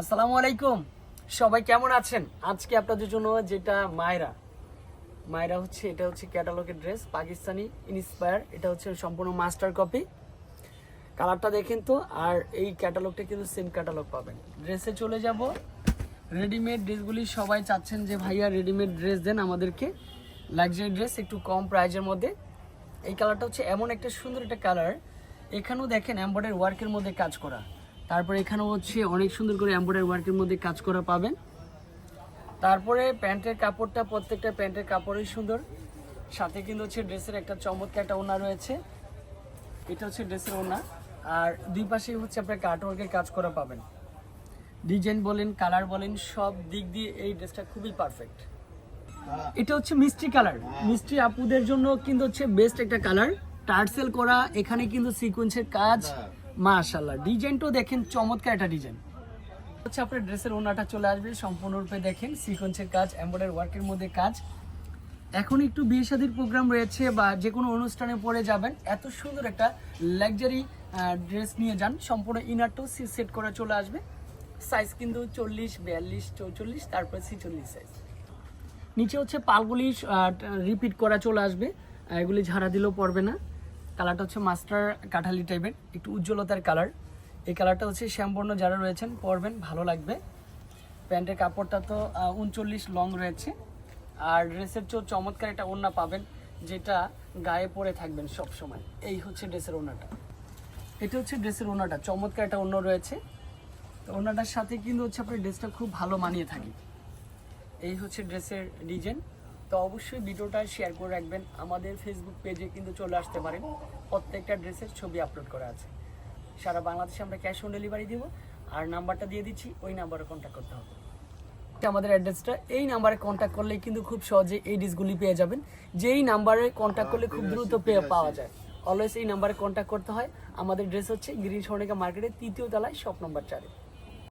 আসসালামু আলাইকুম। সবাই কেমন আছেন? আজকে আপনাদের জন্য যেটা মায়রা। মায়রা হচ্ছে, এটা হচ্ছে ক্যাটালগের ড্রেস, পাকিস্তানি ইন্সপায়ার এটা হচ্ছে সম্পূর্ণ মাস্টার কপি কালারটা দেখেন তো, আর এই ক্যাটালগটা কিন্তু সেম ক্যাটালগ পাবেন। ড্রেসে চলে যাব। রেডিমেড ড্রেসগুলি সবাই চাচ্ছেন যে, ভাইয়া রেডিমেড ড্রেস দেন আমাদেরকে। লাক্সারি ড্রেস একটু কম প্রাইজের মধ্যে। এই কালারটা হচ্ছে এমন একটা সুন্দর একটা কালার। এখানেও দেখেন এম্বয়ডারি ওয়ার্কের মধ্যে কাজ করা। তারপরে এখানেও হচ্ছে অনেক সুন্দর করে এম্বয়ডারি ওয়ার্কের মধ্যে কাজ করা পাবেন। তারপরে প্যান্টের কাপড়টা, প্রত্যেকটা প্যান্টের কাপড়ই সুন্দর। সাথে কিন্তু হচ্ছে ড্রেসের একটা চমৎকার একটা ওনা রয়েছে। এটা হচ্ছে ড্রেসের ওনা আর দুই পাশেই হচ্ছে আপনার কাটওয়ার্কের কাজ করা পাবেন। ডিজাইন বলেন কালার বলেন, সব দিক দিয়ে এই ড্রেসটা খুবই পারফেক্ট এটা হচ্ছে মিষ্টি কালার মিষ্টি আপুদের জন্য কিন্তু হচ্ছে বেস্ট একটা কালার টার্সেল করা, এখানে কিন্তু সিকোয়েন্সের কাজ। মাশাল্লাহ ডিজাইনটাও দেখেন, চমৎকার একটা ডিজাইন। হচ্ছে আপনার ড্রেসের ওনাটা চলে আসবে, সম্পূর্ণরূপে দেখেন, সিকোয়েন্সের কাজ, এমব্রয়ডারি ওয়ার্কের মধ্যে কাজ। এখন একটু বিয়ে শাদির প্রোগ্রাম রয়েছে বা যে কোনো অনুষ্ঠানে পরে যাবেন, এত সুন্দর একটা লাক্সারি ড্রেস নিয়ে যান। সম্পূর্ণ ইনারটাও সেট করা চলে আসবে। সাইজ কিন্তু চল্লিশ, বিয়াল্লিশ, চৌচল্লিশ, তারপরে ছিচল্লিশ সাইজ নিচে হচ্ছে পালগুলি রিপিট করা চলে আসবে। এগুলি ঝাড়া দিলেও পড়বে না। কালারটা হচ্ছে মাস্টার কাঠালি টাইপের, একটু উজ্জ্বলতার কালার। এই কালারটা হচ্ছে শ্যামবর্ণ, যারা রয়েছেন পরবেন, ভালো লাগবে। প্যান্টের কাপড়টা তো উনচল্লিশ লং রয়েছে। আর ড্রেসের চো চমৎকার একটা ওড়না পাবেন, যেটা গায়ে পরে থাকবেন সব সময় এই হচ্ছে ড্রেসের ওড়নাটা। এটা হচ্ছে ড্রেসের ওড়নাটা, চমৎকার একটা ওড়না রয়েছে। তো ওড়নাটার সাথে কিন্তু হচ্ছে আপনার ড্রেসটা খুব ভালো মানিয়ে থাকে। এই হচ্ছে ড্রেসের ডিজাইন। তো অবশ্যই ভিডিওটা শেয়ার করে রাখবেন। আমাদের ফেসবুক পেজে কিন্তু চলে আসতে পারেন। প্রত্যেকটা ড্রেসের ছবি আপলোড করা আছে। সারা বাংলাদেশে আমরা ক্যাশ অন ডেলিভারি দিব। আর নাম্বারটা দিয়ে দিচ্ছি ওই নাম্বারে কন্ট্যাক্ট করতে হবে। আমাদের অ্যাড্রেসটা এই নাম্বারে কন্ট্যাক্ট করলে কিন্তু খুব সহজে এই ডিসগুলি পেয়ে যাবেন। যেই নাম্বারে কন্ট্যাক্ট করলে খুব দ্রুত পেয়ে পাওয়া যায়। অলওয়েজ এই নাম্বারে কন্ট্যাক্ট করতে হয়। আমাদের ড্রেস হচ্ছে গ্রিন স্বর্ণিকা মার্কেটের তৃতীয় তলায় শপ নম্বর চারে।